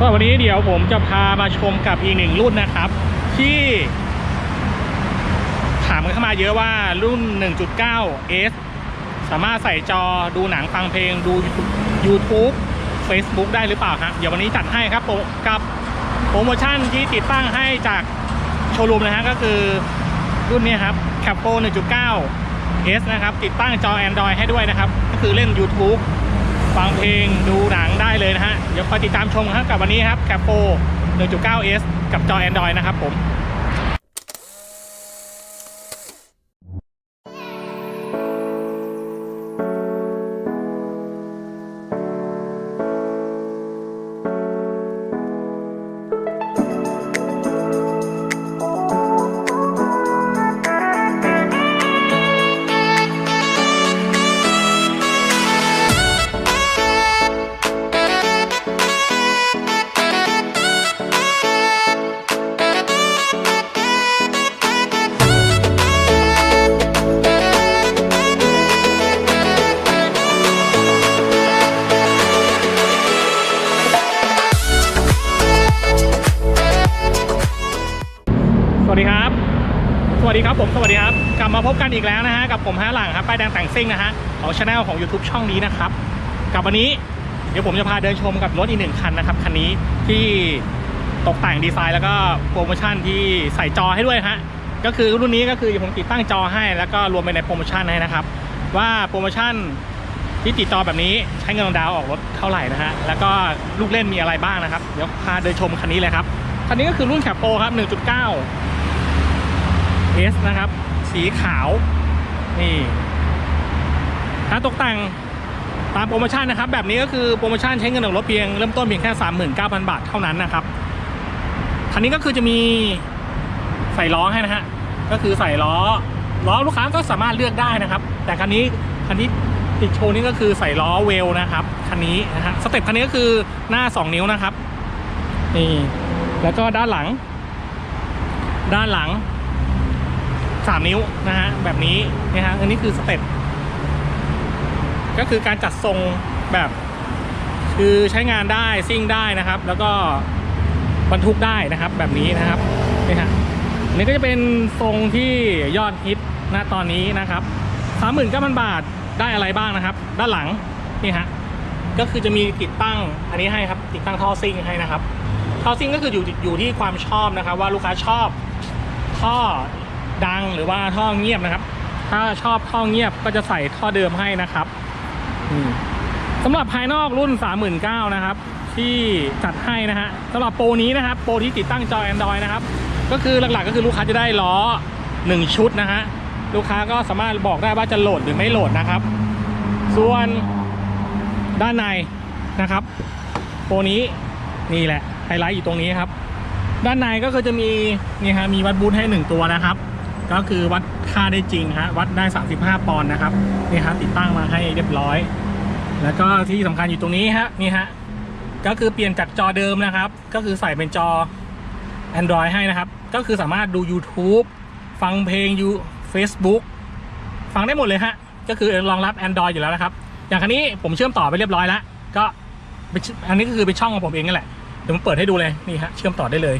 ก็วันนี้เดี๋ยวผมจะพามาชมกับอีกหนึ่งรุ่นนะครับ ที่ถามกันเข้ามาเยอะว่ารุ่น 1.9 S สามารถใส่จอดูหนังฟังเพลงดู YouTube Facebook ได้หรือเปล่าครับเดี๋ยววันนี้จัดให้ครับกับโปรโมชั่นที่ติดตั้งให้จากโชว์รูมนะฮะก็คือรุ่นนี้ครับ Capo 1.9 S นะครับ ติดตั้งจอ Android ให้ด้วยนะครับ ก็คือเล่น YouTube ฟังเพลงดูหนังได้เลยนะฮะ เดี๋ยวคอยติดตามชมครับกับวันนี้ครับ Capo 1.9 S กับจอ Android นะครับผม ดีครับผมสวัสดีครับ กลับมาพบกันอีกแล้วนะฮะกับผมฮะหลังครับป้ายแดงแต่งซิ่งนะฮะของช anel ของ YouTube ช่องนี้นะครับ กับวันนี้เดี๋ยวผมจะพาเดินชมกับรถอีกหนึ่งคันนะครับคันนี้ที่ตกแต่งดีไซน์แล้วก็โปรโมชั่นที่ใส่จอให้ด้วยฮะก็คือรุ่นนี้ก็คือผมติดตั้งจอให้ แล้วก็รวมไปในโปรโมชั่นให้นะครับ ว่าโปรโมชั่นที่ติดจอแบบนี้ใช้เงินดาวน์ออกรถเท่าไหร่นะฮะแล้วก็ลูกเล่นมีอะไรบ้างนะครับเดี๋ยวพาเดินชมคันนี้เลยครับคันนี้ก็คือรุ่นแคปโปครับ1.9 S นะครับ สีขาว นี่การตกแต่งตามโปรโมชั่นนะครับ แบบนี้ก็คือโปรโมชั่นใช้เงินออกรถเพียงเริ่มต้นเพียงแค่ 39,000 บาทเท่านั้นนะครับคันนี้ก็คือจะมีใส่ล้อให้นะฮะก็คือใส่ล้อล้อลูกค้าก็สามารถเลือกได้นะครับ แต่คันนี้คันนี้ติดโชว์นี่ก็คือใส่ล้อเวลนะครับคันนี้นะฮะสเต็ปคันนี้ก็คือหน้า 2 นิ้วนะครับนี่แล้วก็ด้านหลัง ด้านหลัง สามนิ้วนะฮะแบบนี้นะฮะอันนี้คือสเต็ปก็คือการจัดทรงแบบ คือใช้งานได้ซิ่งได้นะครับ แล้วก็บรรทุกได้นะครับแบบนี้นะครับนี่ฮะนนี้ก็จะเป็นทรงที่ยอดฮิตณตอนนี้นะครับสามหมื่นเก้าพันบาทได้อะไรบ้างนะครับ ด้านหลังนี่ฮะก็คือจะมีติดตั้งอันนี้ให้ครับติดตั้งท่อซิ่งให้นะครับท่อซิ่งก็คืออยู่อยู่ที่ความชอบนะครับ ว่าลูกค้าชอบท่อ ดังหรือว่าท่อเงียบนะครับ ถ้าชอบท่อเงียบก็จะใส่ท่อเดิมให้นะครับสำหรับภายนอกรุ่น 39,000นะครับ ที่จัดให้นะฮะสำหรับโปรนี้นะครับ โปรที่ติดตั้งจอ Android นะครับ ก็คือหลักๆก็คือลูกค้าจะได้ล้อ 1 ชุดนะฮะลูกค้าก็สามารถบอกได้ว่าจะโหลดหรือไม่โหลดนะครับ ส่วนด้านในนะครับ โปรนี้นี่แหละไฮไลท์อยู่ตรงนี้ครับ ด้านในก็คือจะมีนี่ฮะมีวัดบูทให้ 1 ตัวนะครับ ก็คือวัดค่าได้จริงฮะวัดได้ 35 ปอนด์นะครับนี่ฮะติดตั้งมาให้เรียบร้อย แล้วก็ที่สำคัญอยู่ตรงนี้ฮะนี่ฮะก็คือเปลี่ยนจากจอเดิมนะครับ ก็คือใส่เป็นจอ Android ให้นะครับ ก็คือสามารถดู YouTube ฟังเพลงยู Facebook ฟังได้หมดเลยฮะก็คือรองรับ Android อยู่แล้วนะครับ อย่างคันนี้ผมเชื่อมต่อไปเรียบร้อยแล้วก็อันนี้ก็คือเป็นช่องของผมเองนั่นแหละเดี๋ยวผมเปิดให้ดูเลยนี่ฮะเชื่อมต่อได้เลย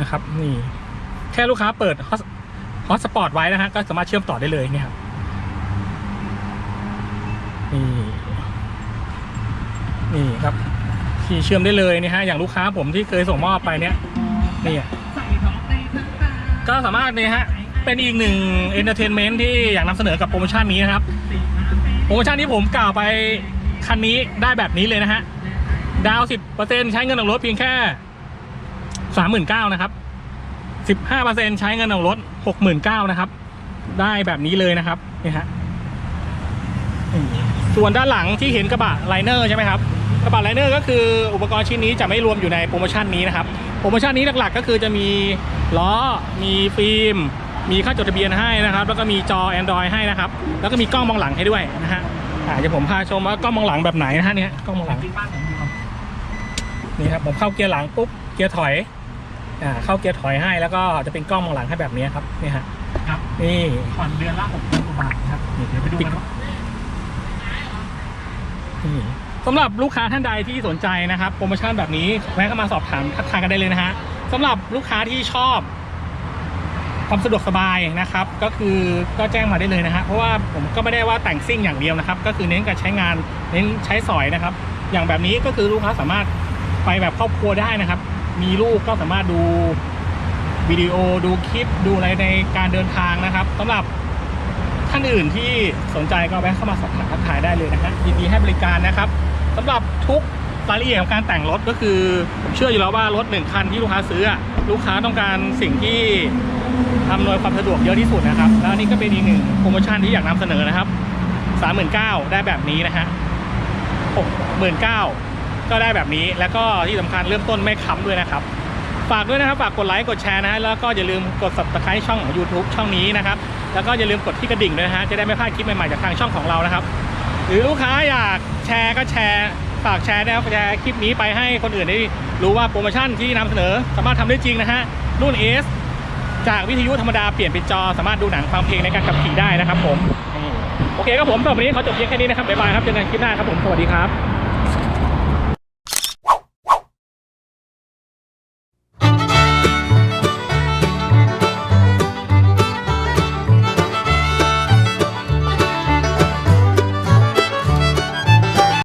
นะครับ นี่แค่ลูกค้าเปิด ฮอตสปอร์ตไว้นะฮะก็สามารถเชื่อมต่อได้เลยเนี่ยครับนี่นี่ครับที่เชื่อมได้เลยนี่ฮะอย่างลูกค้าผมที่เคยส่งมอบไปเนี่ยนี่ก็สามารถเนี่ยฮะเป็นอีกหนึ่งเอนเตอร์เทนเมนต์ที่อยากนำเสนอกับโปรโมชั่นนี้นะครับโปรโมชั่นที่ผมกล่าวไปคันนี้ได้แบบนี้เลยนะฮะดาวสิบเปอร์เซ็นใช้เงินออกรถเพียงแค่สามหมื่นเก้านะครับ สิบห้าเปอร์เซ็นใช้เงินออกรถหกหมื่นเก้านะครับ ได้แบบนี้เลยนะครับนี่ฮะส่วนด้านหลังที่เห็นกระบะไลเนอร์ใช่ไหมครับกระบะไลเนอร์ก็คืออุปกรณ์ชิ้นนี้จะไม่รวมอยู่ในโปรโมชั่นนี้นะครับโปรโมชั่นนี้หลักๆ ก็คือจะมีล้อมีฟิล์มมีค่าจดทะเบียนให้นะครับ แล้วก็มีจอ Android ให้นะครับ แล้วก็มีกล้องมองหลังให้ด้วยนะฮะอ่าเดี๋ยวผมพาชมว่ากล้องมองหลังแบบไหนนะฮะเนี่ยกล้องมองหลังนี่ครับผมเข้าเกียร์หลังปุ๊บเกียร์ถอย อ่าเข้าเกียร์ถอยให้แล้วก็จะเป็นกล้องมองหลังให้แบบนี้ครับนี่ฮะครับนี่ผ่อนเดือนละหกพันกว่าบาทครับนี่เดี๋ยวไปดูกันว่านี่สำหรับลูกค้าท่านใดที่สนใจนะครับโปรโมชั่นแบบนี้แวะเข้ามาสอบถามทักทายกันได้เลยนะฮะสำหรับลูกค้าที่ชอบความสะดวกสบายนะครับ ก็คือก็แจ้งมาได้เลยนะฮะเพราะว่าผมก็ไม่ได้ว่าแต่งซิ่งอย่างเดียวนะครับ ก็คือเน้นการใช้งานเน้นใช้สอยนะครับ อย่างแบบนี้ก็คือลูกค้าสามารถไปแบบครอบครัวได้นะครับ มีลูกก็สามารถดูวิดีโอดูคลิปดูอะไรในการเดินทางนะครับสำหรับท่านอื่นที่สนใจก็แวะเข้ามาสอบถามทักทายได้เลยนะฮะยินดีให้บริการนะครับสำหรับทุกรายละเอียดของการแต่งรถก็คือผมเชื่ออยู่แล้วว่ารถหนึ่งคันที่ลูกค้าซื้อลูกค้าต้องการสิ่งที่อำนวยความสะดวกเยอะที่สุดนะครับ แล้วนี่ก็เป็นอีกหนึ่งโปรโมชั่นที่อยากนำเสนอนะครับ 39,000ได้แบบนี้นะฮะ69,000ก็ ก็ได้แบบนี้แล้วก็ที่สำคัญเริ่มต้นไม่ค้ำด้วยนะครับฝากด้วยนะครับฝากกดไลค์กดแชร์นะฮะแล้วก็อย่าลืมกด subscribe ช่องของ YouTube ช่องนี้นะครับแล้วก็อย่าลืมกดที่กระดิ่งด้วยนะฮะจะได้ไม่พลาดคลิปใหม่ๆจากทางช่องของเรานะครับ หรือลูกค้าอยากแชร์ก็แชร์ฝากแชร์นะครับแชร์คลิปนี้ไปให้คนอื่นได้รู้ว่าโปรโมชั่นที่นำเสนอสามารถทำได้จริงนะฮะรุ่น S จากวิทยุธรรมดาเปลี่ยนเป็นจอสามารถดูหนังฟังเพลงในการขับขี่ได้นะครับผมโอเคครับผมสำหรับวันนี้ขอจบเพียงแค่นี้นะครับบ๊ายบายครับเจอกันคลิปหน้าครับผมสวัสดีครับ